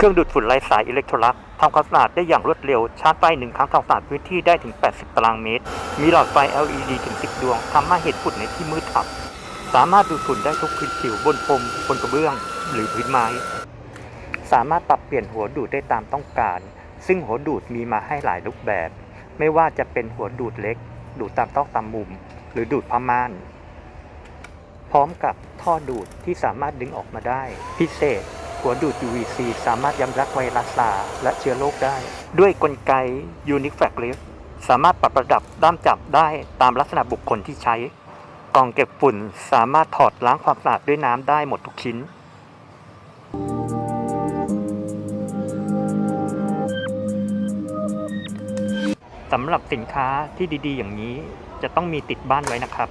เครื่องดูดฝุ่นไร้สายอิเล็กโทรลักทำความสะอาดได้อย่างรวดเร็ว ชาร์จไฟหนึ่งครั้งทำความสะอาดพื้นที่ได้ถึง 80 ตารางเมตร มีหลอดไฟ LED ถึง 10 ดวงทำให้เห็นฝุ่นในที่มืดอับ สามารถดูดฝุ่นได้ทุกพื้นผิวบนพรมบนกระเบื้อง หรือพื้นไม้ สามารถปรับเปลี่ยนหัวดูดได้ตามต้องการ ซึ่งหัวดูดมีมาให้หลายรูปแบบ ไม่ว่าจะเป็นหัวดูดเล็ก ดูดตามต้องตามมุม หรือดูดผ้าม่าน พร้อมกับท่อดูดที่สามารถดึงออกมาได้ พิเศษ หัวดูด UVC สามารถย้ำรักไวรัสลาและเชื้อโรคได้ ด้วยกลไก Unique Fact Lift สามารถปรับระดับด้ามจับได้ตามลักษณะบุคคลที่ใช้ กล่องเก็บฝุ่นสามารถถอดล้างความสะอาดด้วยน้ำได้หมดทุกชิ้น สำหรับสินค้าที่ดีๆ อย่างนี้จะต้องมีติดบ้านไว้นะครับ